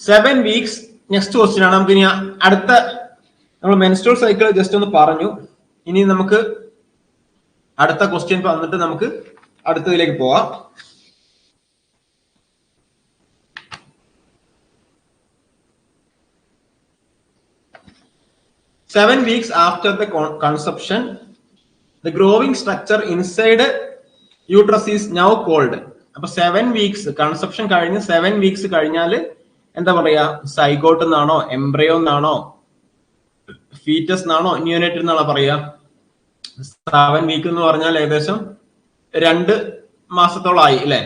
Seven weeks next question ആണ്. നമുക്ക് ഇനി അടുത്ത നമ്മൾ മെൻസ്ട്രോൾ സൈക്കിൾ ജസ്റ്റ് ഒന്ന് പറഞ്ഞു. ഇനി നമുക്ക് അടുത്ത ക്വസ്റ്റ്യൻ വന്നിട്ട് നമുക്ക് അടുത്തതിലേക്ക് പോവാം. Seven weeks after the conception the growing structure inside uterus is now called. അപ്പൊ സെവൻ വീക്സ് കൺസെപ്ഷൻ കഴിഞ്ഞ് സെവൻ വീക്സ് കഴിഞ്ഞാൽ എന്താ പറയാ സൈഗോട്ട് എന്നാണോ എംബ്രയോ എന്നാണോ ഫീറ്റസ് എന്നാണോ ന്യൂനറ്റ് എന്നാണോ പറയാ. സെവൻ വീക്ക് എന്ന് പറഞ്ഞാൽ ഏകദേശം രണ്ട് മാസത്തോളായി അല്ലെ?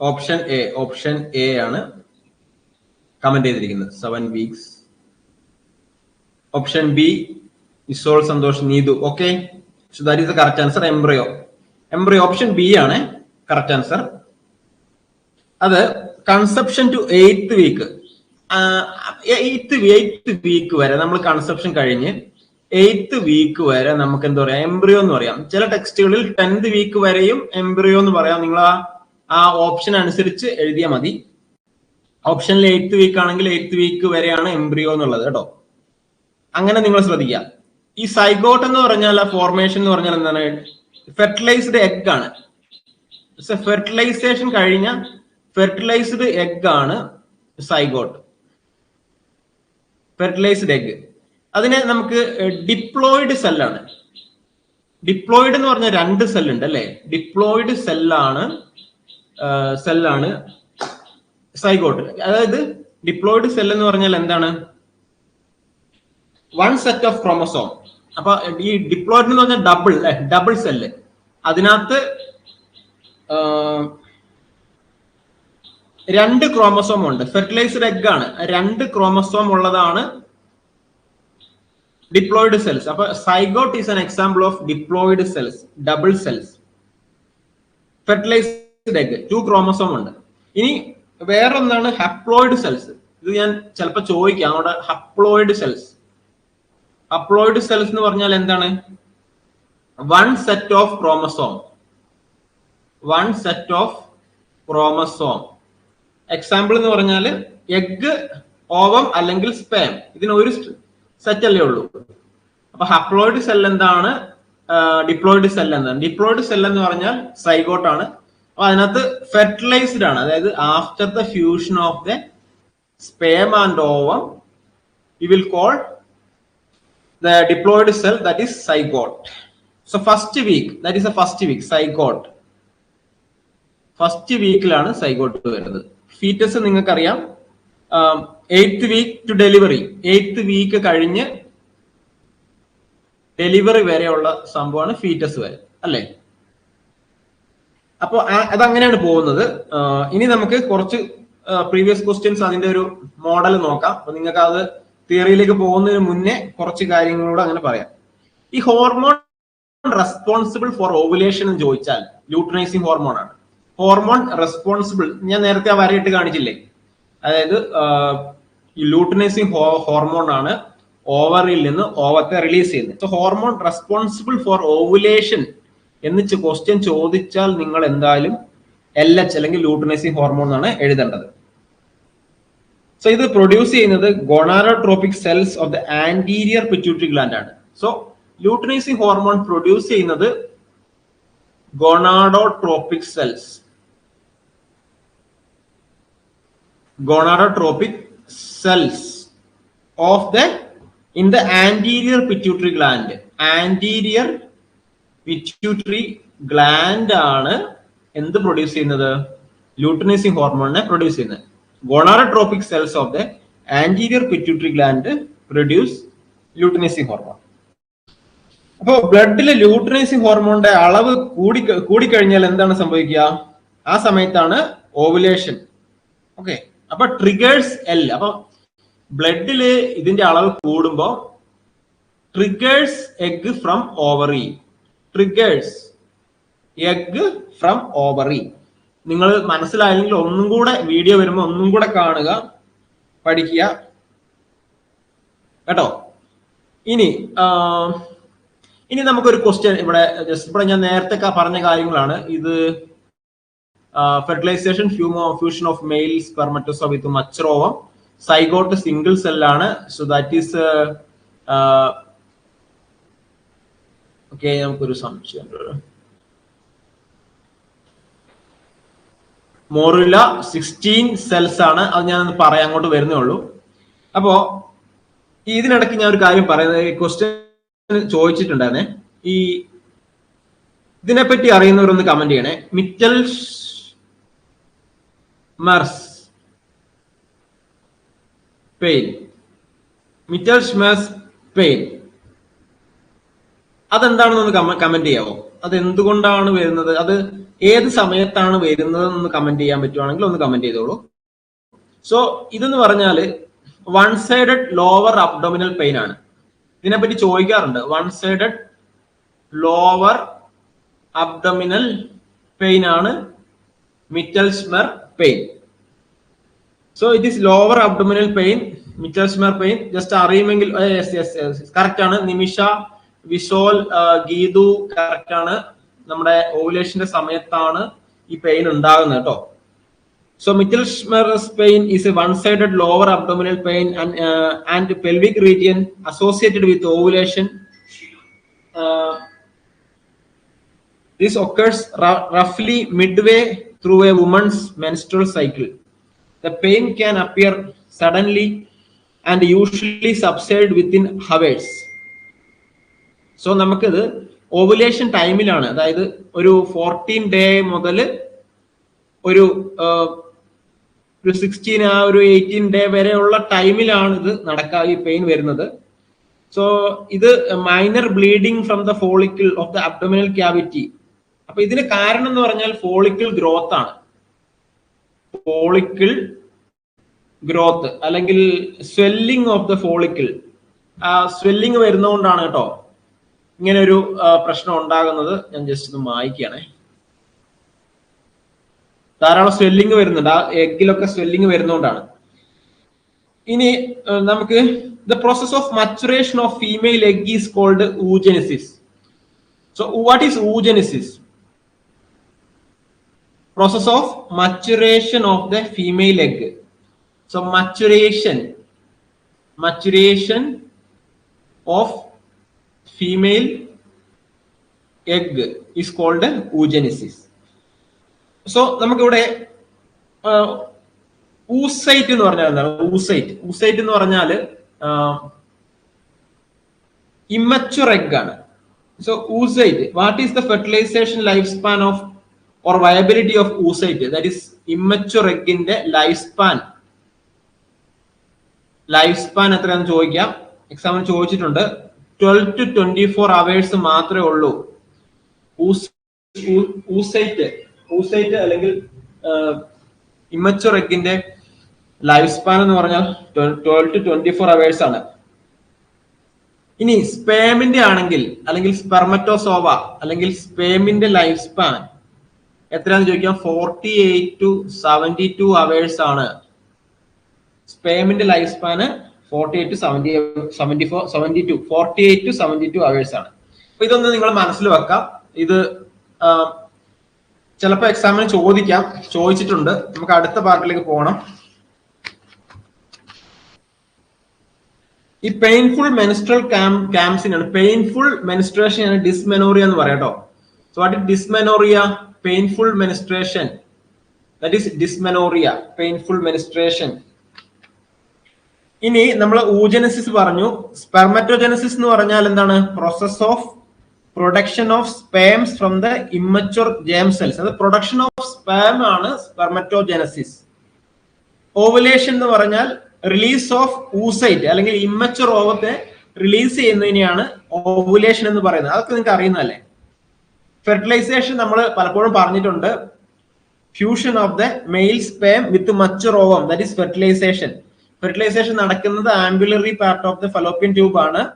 ഓപ്ഷൻ എ ഓപ്ഷൻ എ ആണ് കമന്റ് ചെയ്തിരിക്കുന്നത്. Seven weeks option B ഇസോൾ Santhosh Neethu okay so that is the correct answer embryo embryo option B ആണ് കറക്റ്റ് ആൻസർ അത് conception to eighth week eighth eighth week വരെ നമ്മൾ conception കഴിഞ്ഞ് eighth week വരെ നമുക്ക് എന്താ പറയാ? എംബ്രിയോ എന്ന് പറയാം. ചില ടെക്സ്റ്റുകളിൽ ടെൻത്ത് വീക്ക് വരെയും എംബ്രിയോ എന്ന് പറയാം. നിങ്ങൾ ആ ആ ഓപ്ഷൻ അനുസരിച്ച് എഴുതിയാൽ മതി. ഓപ്ഷനിൽ എയ്ത്ത് വീക്ക് ആണെങ്കിൽ എയ്ത്ത് വീക്ക് വരെയാണ് എംബ്രിയോ എന്നുള്ളത് കേട്ടോ. അങ്ങനെ നിങ്ങൾ ശ്രദ്ധിക്കുക. ഈ സൈഗോട്ട് എന്ന് പറഞ്ഞാൽ ആ ഫോർമേഷൻ എന്ന് പറഞ്ഞാൽ എന്താണ്? ഫെർട്ടിലൈസ്ഡ് എഗ് ആണ്. ഫെർട്ടിലൈസേഷൻ കഴിഞ്ഞ ഫെർട്ടിലൈസ്ഡ് എഗ് ആണ് സൈഗോട്ട് ഫെർട്ടിലൈസ്ഡ് എഗ് അതിനെ നമുക്ക് ഡിപ്ലോയിഡ് സെല്ലാണ് ഡിപ്ലോയിഡ് എന്ന് പറഞ്ഞ രണ്ട് സെല്ലുണ്ട് അല്ലെ? ഡിപ്ലോയിഡ് സെല്ലാണ് സെല്ലാണ് സൈഗോട്ട് അതായത് ഡിപ്ലോയിഡ് സെൽ എന്ന് പറഞ്ഞാൽ എന്താണ്? വൺ സെറ്റ് ഓഫ് ക്രോമസോം അപ്പൊ ഈ ഡിപ്ലോയിഡ് എന്ന് പറഞ്ഞാൽ ഡബിൾ ഡബിൾ സെല്ല് അതിനകത്ത് രണ്ട് ക്രോമസോം ഉണ്ട്. ഫെർട്ടിലൈസ്ഡ് എഗ് ആണ്. രണ്ട് ക്രോമസോം ഉള്ളതാണ് ഡിപ്ലോയിഡ് സെൽസ് അപ്പൊ zygote is an example of diploid cells double cells fertilised egg two chromosome ഉണ്ട്. ഇനി വേറൊന്നാണ് ഹപ്ലോയിഡ് സെൽസ് ഇത് ഞാൻ ചിലപ്പോൾ ചോദിക്കാം. അവിടെ ഹപ്ലോയിഡ് സെൽസ് ഹപ്ലോയിഡ് സെൽസ് എന്ന് പറഞ്ഞാൽ എന്താണ്? One set of chromosome one set of chromosome example എന്ന് പറഞ്ഞാൽ എഗ് ഓവം അല്ലെങ്കിൽ സ്പാം ഇതിന് ഒരു സെറ്റ് അല്ലേ ഉള്ളൂ. അപ്പൊ ഹപ്ലോയിഡ് സെൽ എന്താണ്? ഡിപ്ലോയിഡ് സെൽ എന്താണ്? ഡിപ്ലോയിഡ് സെൽ എന്ന് പറഞ്ഞാൽ സൈഗോട്ടാണ് അപ്പൊ അതിനകത്ത് ഫെർട്ടിലൈസ്ഡ് ആണ്. അതായത് after the fusion of the sperm and ovum you will call the diploid cell that is zygote so first week that is a first week zygote first വീക്കിലാണ് zygote വരുന്നത്. Foetus നിങ്ങൾക്കറിയാം. Eighth week to delivery eighth week കഴിഞ്ഞ് delivery വരെയുള്ള സംഭവമാണ് foetus വരെ. അല്ലേ? അപ്പോൾ അതങ്ങനെയാണ് പോകുന്നത്. ഇനി നമുക്ക് കുറച്ച് പ്രീവിയസ് ക്വസ്റ്റ്യൻസ് അതിന്റെ ഒരു മോഡൽ നോക്കാം. അപ്പൊ നിങ്ങൾക്ക് അത് തിയറിയിലേക്ക് പോകുന്നതിന് മുന്നേ കുറച്ച് കാര്യങ്ങളോട് അങ്ങനെ പറയാം. ഈ ഹോർമോൺ റെസ്പോൺസിബിൾ ഫോർ ഓവുലേഷൻ എന്ന് ചോദിച്ചാൽ ലൂട്രനൈസിങ് ഹോർമോൺ ആണ്. ഹോർമോൺ റെസ്പോൺസിബിൾ ഞാൻ നേരത്തെ ആ വരയിട്ട് കാണിച്ചില്ലേ? അതായത് ഈ ലൂട്ടനൈസിങ് ഹോർമോൺ ആണ് ഓവറിൽ നിന്ന് ഓവത്തെ റിലീസ് ചെയ്യുന്നത്. So hormone responsible for ovulation എന്ന് ക്വസ്റ്റ്യൻ ചോദിച്ചാൽ നിങ്ങൾ എന്തായാലും എൽ എച്ച് അല്ലെങ്കിൽ ലൂട്ടനൈസിങ് ഹോർമോൺ എന്നാണ് എഴുതേണ്ടത്. സോ ഇത് പ്രൊഡ്യൂസ് ചെയ്യുന്നത് gonadotropic cells of the anterior pituitary gland ആണ്. സോ ലൂട്ടനൈസിംഗ് ഹോർമോൺ പ്രൊഡ്യൂസ് ചെയ്യുന്നത് gonadotropic cells gonadotropic cells of the in the anterior pituitary gland anterior pituitary gland ആണ് എന്ത് produce ചെയ്യുന്നത്? ലൂട്ടനൈസിങ് ഹോർമോണിനെ പ്രൊഡ്യൂസ് ചെയ്യുന്നത്. Gonadotropic cells of the anterior pituitary gland produce luteinizing hormone അപ്പോ ബ്ലഡിലെ luteinising ഹോർമോണിന്റെ അളവ് കൂടി കൂടിക്കഴിഞ്ഞാൽ എന്താണ് സംഭവിക്കുക? ആ സമയത്താണ് ഓവുലേഷൻ ഓക്കെ അപ്പൊ ട്രിഗേഴ്സ് എൽ അപ്പൊ ബ്ലഡിൽ ഇതിന്റെ അളവ് കൂടുമ്പോ triggers egg from ovary triggers egg from ovary നിങ്ങൾ മനസ്സിലായില്ലെങ്കിൽ ഒന്നും കൂടെ വീഡിയോ വരുമ്പോൾ ഒന്നും കൂടെ കാണുക പഠിക്കുക. കേട്ടോ? ഇനി ഇനി നമുക്കൊരു ക്വസ്റ്റ്യൻ ഇവിടെ ജസ്റ്റ് ഇവിടെ ഞാൻ നേരത്തെ പറഞ്ഞ കാര്യങ്ങളാണ്. ഇത് fertilisation ഹ്യൂമോ fusion of male spermatozoa with mature ovum zygote single സെല്ലാണ് so that is okay നമുക്കൊരു സംശയം മോറില സിക്സ്റ്റീൻ സെൽസ് ആണ്. അത് ഞാൻ പറയാൻ അങ്ങോട്ട് വരുന്നേ ഉള്ളൂ. അപ്പോ ഇതിനിടയ്ക്ക് ഞാൻ ഒരു കാര്യം പറയുന്നത് ക്വസ്റ്റ്യൻ ചോദിച്ചിട്ടുണ്ടായിരുന്നേ. ഈ ഇതിനെപ്പറ്റി അറിയുന്നവരൊന്ന് കമന്റ് ചെയ്യണേ. Mittelschmerz pain mittelschmerz pain അതെന്താണെന്നൊന്ന് കമന്റ് ചെയ്യാവോ? അത് എന്തുകൊണ്ടാണ് വരുന്നത്? അത് ഏത് സമയത്താണ് വരുന്നത് എന്ന് കമന്റ് ചെയ്യാൻ പറ്റുവാണെങ്കിൽ ഒന്ന് കമന്റ് ചെയ്തോളൂ. സോ ഇതെന്ന് പറഞ്ഞാൽ one sided lower abdominal pain ആണ്. ഇതിനെപ്പറ്റി ചോദിക്കാറുണ്ട്. One sided lower abdominal pain ആണ് mittelschmerz pain so it is lower abdominal pain mittelschmerz pain just അറിയുമെങ്കിൽ correct ആണ്. നിമിഷ വിശോൽ ഗീതു കറക്റ്റ് ആണ് നമ്മുടെ ഓവുലേഷന്റെ സമയത്താണ് ഈ പെയിൻ ഉണ്ടാകുന്നത് കേട്ടോ pain is a one-sided lower abdominal pain and, uh, and pelvic region associated with ovulation. Uh, this occurs ru- roughly midway through a woman's menstrual cycle. The pain can appear suddenly and usually subside within hours. So നമുക്കിത് ovulation ടൈമിലാണ് അതായത് ഒരു fourteen day മുതൽ ഒരു ഒരു sixteen ആ ഒരു eighteen day വരെയുള്ള ടൈമിലാണ് ഇത് നടക്കുക ഈ പെയിൻ വരുന്നത്. സോ ഇത് minor bleeding from the follicle of the abdominal cavity അപ്പൊ ഇതിന് കാരണം എന്ന് പറഞ്ഞാൽ ഫോളിക്കിൾ ഗ്രോത്ത് ആണ്. ഫോളിക്കിൾ ഗ്രോത്ത് അല്ലെങ്കിൽ swelling of the follicle swelling വരുന്നതുകൊണ്ടാണ് കേട്ടോ ഇങ്ങനെ ഒരു പ്രശ്നം ഉണ്ടാകുന്നത് ഞാൻ ജസ്റ്റ് ഒന്ന് മായ്ക്കുകയാണേ. ധാരാളം സ്വെല്ലിങ് വരുന്നുണ്ട്. ആ എഗ്ഗിലൊക്കെ സ്വെല്ലിങ് വരുന്നതുകൊണ്ടാണ് ഇനി നമുക്ക് the process of maturation of female egg is called oogenesis so what is oogenesis process of maturation of the female egg so maturation maturation of female egg is called oogenesis so നമുക്കിവിടെ oocyte എന്ന് പറഞ്ഞാൽ എന്താണ്? Oocyte oocyte എന്ന് പറഞ്ഞാൽ immature egg ആണ്. So oocyte what is the fertilisation life span of or viability of oocyte that is immature എഗിന്റെ life span life span എത്രയാണെന്ന് ചോദിക്കാം. എക്സാമിന് ചോദിച്ചിട്ടുണ്ട്. Twelve to twenty four hours മാത്രമേ ഉള്ളൂ ഊസൈറ്റ് ഊസൈറ്റ് അല്ലെങ്കിൽ ഇമച്ചുർ എഗിന്റെ ലൈഫ് സ്പാൻ എന്ന് പറഞ്ഞാൽ twelve to twenty four hours ആണ്. ഇനി സ്പേമിന്റെ ആണെങ്കിൽ അല്ലെങ്കിൽ സ്പെർമറ്റോസോവ അല്ലെങ്കിൽ സ്പേമിന്റെ ലൈഫ് സ്പാൻ എത്രയാന്ന് ചോദിക്കാം? Forty eight to seventy two hours ആണ്. സ്പേമിന്റെ life span forty eight to seventy seventy four seventy two forty eight to two hours ആണ്. അപ്പൊ ഇതൊന്ന് നിങ്ങൾ മനസ്സിൽ വെക്കാം. ഇത് ചിലപ്പോൾ എക്സാമിന് ചോദിക്കാം. ചോദിച്ചിട്ടുണ്ട്. നമുക്ക് അടുത്ത പാർട്ടിലേക്ക് പോകണം ഈ പെയിൻഫുൾ മെൻസ്ട്രൽ ക്യാംസിനാണ് പെയിൻഫുൾ മെനിസ്ട്രേഷൻ ആണ് ഡിസ്മെനോറിയ എന്ന് പറയാം കേട്ടോ. So what is dysmenorrhoea painful menstruation that is dysmenorrhoea painful menstruation ഇനി നമ്മൾ ഊജനസിസ് പറഞ്ഞു. സ്പെർമറ്റോജനസിസ് എന്ന് പറഞ്ഞാൽ എന്താണ്? Process of production of sperms from the immature germ cells അത് പ്രൊഡക്ഷൻ ഓഫ് സ്പേം ആണ് സ്പെർമറ്റോജനസിസ് ഓവുലേഷൻ എന്ന് പറഞ്ഞാൽ റിലീസ് ഓഫ് ഊസൈറ്റ് അല്ലെങ്കിൽ ഇമ്മച്ചുർ ഓവത്തെ റിലീസ് ചെയ്യുന്നതിനെയാണ് ഓവുലേഷൻ എന്ന് പറയുന്നത്. അതൊക്കെ നിങ്ങൾക്ക് അറിയുന്നതല്ലേ? ഫെർട്ടിലൈസേഷൻ നമ്മൾ പലപ്പോഴും പറഞ്ഞിട്ടുണ്ട്. Fusion of the male sperm with mature ovum that is fertilisation fertilisation നടക്കുന്നത് ampullary part of the fallopian tube ആണ്.